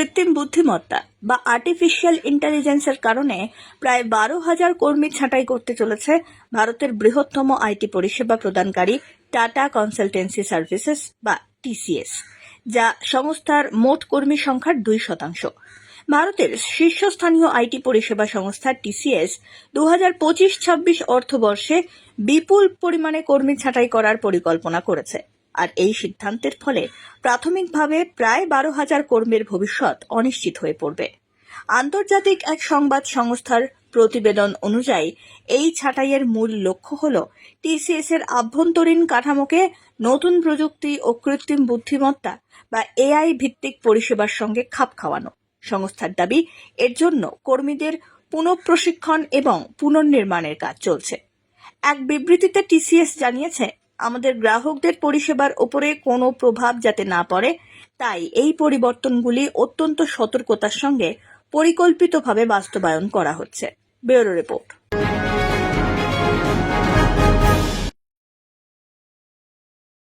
কৃত্রিম বুদ্ধিমত্তা বা আর্টিফিশিয়াল ইন্টেলিজেন্সের কারণে প্রায় বারো হাজার কর্মী ছাঁটাই করতে চলেছে ভারতের বৃহত্তম আইটি পরিষেবা প্রদানকারী টাটা কনসালটেন্সি সার্ভিসেস বা টিসিএস, যা সংস্থার মোট কর্মী সংখ্যার দুই শতাংশ। ভারতের শীর্ষস্থানীয় আইটি পরিষেবা সংস্থা টিসিএস দু হাজার পঁচিশ ছাব্বিশ অর্থবর্ষে বিপুল পরিমাণে কর্মী ছাঁটাই করার পরিকল্পনা করেছে। আর এই সিদ্ধান্তের ফলে প্রাথমিকভাবে প্রায় বারো হাজার কর্মীর ভবিষ্যৎ অনিশ্চিত হয়ে পড়বে। আন্তর্জাতিক এক সংবাদ সংস্থার প্রতিবেদন অনুযায়ী, এই ছাঁটাইয়ের মূল লক্ষ্য হল টিসিএস এর আভ্যন্তরীণ কাঠামোকে নতুন প্রযুক্তি ও কৃত্রিম বুদ্ধিমত্তা বা এআই ভিত্তিক পরিষেবার সঙ্গে খাপ খাওয়ানো। সংস্থার দাবি, এর জন্য কর্মীদের পুনঃপ্রশিক্ষণ এবং পুনর্নির্মাণের কাজ চলছে। এক বিবৃতিতে টিসিএস জানিয়েছে আমাদের গ্রাহকদের পরিষেবার ওপরে কোনো প্রভাব যাতে না পড়ে, তাই এই পরিবর্তনগুলি অত্যন্ত সতর্কতার সঙ্গে পরিকল্পিতভাবে বাস্তবায়ন করা হচ্ছে। Bureau report.